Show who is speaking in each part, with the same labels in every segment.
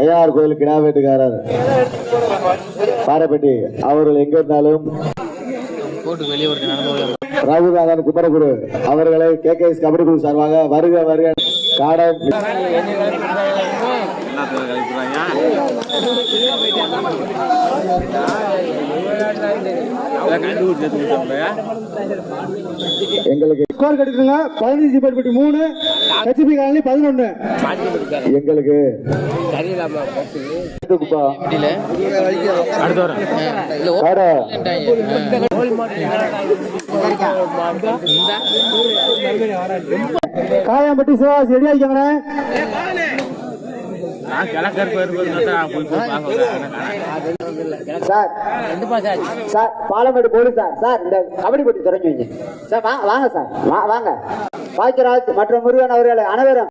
Speaker 1: ஐயார் கோயில் கிடா வெட்டுக்காரர். பாறைப்பட்டி அவர்கள் எங்க இருந்தாலும் ராகுல்நாதன் குமரகுரு அவர்களை கே கே எஸ் கபடி குழு சார்பாக வருக வருக. காடன் எங்களுக்கு
Speaker 2: ஸ்கோர் கட்டுங்க பதினஞ்சு பேர்பட்டி மூணு ஹெச்பி காலனி பதினொன்னு.
Speaker 1: எங்களுக்கு
Speaker 3: காயம்பட்டி
Speaker 1: குப்பா
Speaker 3: அடுத்த
Speaker 2: Kayampatti ready
Speaker 4: sir sir Palamedu police sir. Sir இந்த கபடி போட்டி தொடங்கி வைங்க. சார் வாங்க சார். வாங்க. பாக்கியராஜ் மற்றும் முருகன் அவர்களை அனைவரும்.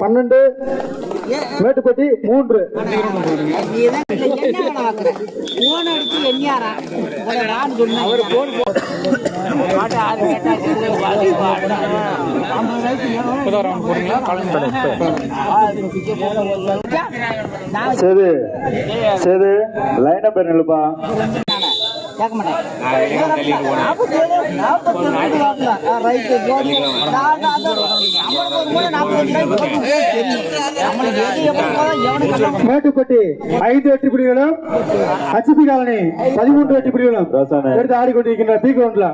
Speaker 2: பன்னெண்டு மேட்டுப்பட்டி மூன்று.
Speaker 1: சரி சரி லைன் நம்பர் நிலுப்பா
Speaker 2: மேட்டுப்பட்டி ஐந்து வெற்றி புள்ளிகளும் ஹெச்பி காலனி பதிமூன்று வெற்றி
Speaker 1: ரோசானே.
Speaker 2: எடுத்து ஆடிக்கொண்டிருக்கின்ற பி கிரவுண்ட்ல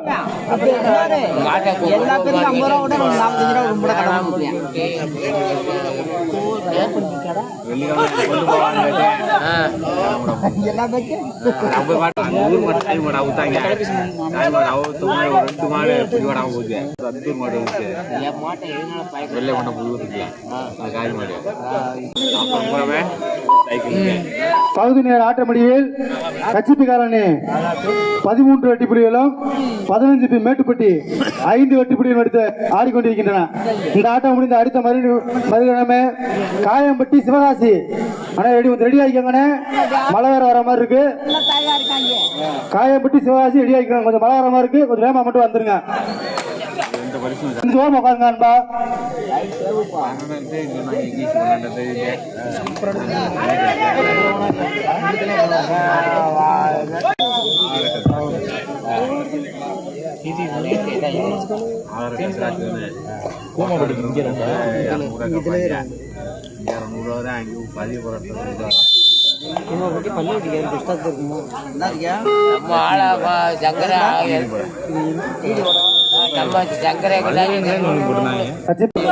Speaker 5: எல்லா பேருக்கும் ஐம்பது ரூபா கூட நாற்பத்தஞ்சு ரூபா ரொம்ப
Speaker 2: பகுதி நேர ஆட்ட முடிவில் ஹெச்பி காலனி பதிமூன்று வெற்றி பதினஞ்சு பி மேட்டுப்பட்டி ஐந்து வெற்றி எடுத்து ஆடிக்கொண்டிருக்கின்றன. இந்த ஆட்டம் முடிந்த அடுத்த மறு மறுகிழமை காயம்பட்டி சிவகாசி. ரெடி ரெடி மழை வேற வர மாதிரி இருக்கு காயம்பட்டி சிவகாசி ரெடி ஆகிக்கோங்க கொஞ்சம் மழை வர மாதிரி இருக்கு கொஞ்சம் வேகமா மட்டும் வந்துருங்க கொஞ்சம் உட்காருங்க அன்பா
Speaker 3: நம்ம ஆளா பா- சங்கரை? நம்ம சங்கரை
Speaker 2: ஹெச்பி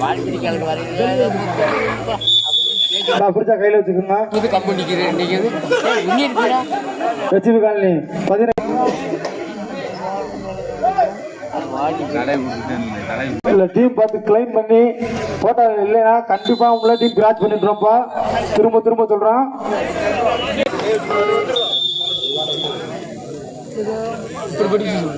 Speaker 3: வாழ்பிடிக்கால் வரீங்க
Speaker 2: பிடிச்சா கையில வச்சுக்கோங்க.
Speaker 3: புது கம்பு நிக்கிறேன் நிக்குது இன்னி இருக்கிறா
Speaker 2: ஹெச்பி காலனி பதினேழு இல்லை டீம் பார்த்து கிளைம் பண்ணி போட்டோ இல்லைன்னா கண்டிப்பாக உங்களை டீம் கிராச் பண்ணிடுறோம்ப்பா திரும்ப திரும்ப சொல்றோம் கொஞ்சம்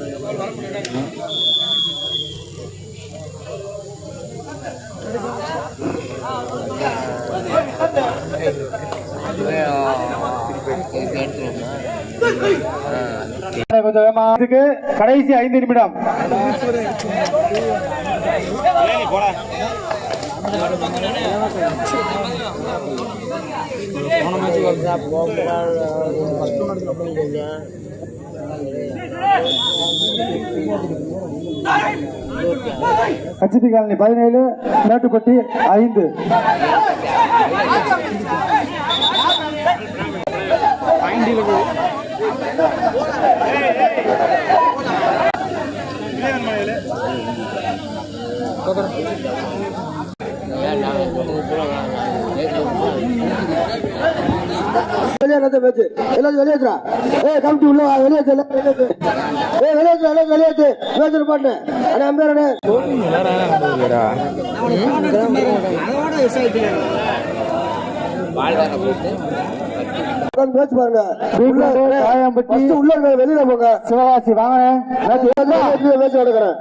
Speaker 2: கடைசி ஐந்து நிமிடம். ஹெச்பி காலனி பதினேழு மேட்டுப்பட்டி ஐந்து.
Speaker 4: வெளியேறாத எல்லாரும் வெளியேற்றுறா ஏ கமிட்டி உள்ள வா வெளியேற்று ஏ வெளியேற்று எல்லாம் பாட்டு அண்ணா அம்பேர் உட்கார்ந்து பேச்சு பாருங்க. உள்ள வெளியில போங்க.
Speaker 2: சிவகாசி வாங்க
Speaker 4: பேச்சு எடுக்கிறேன்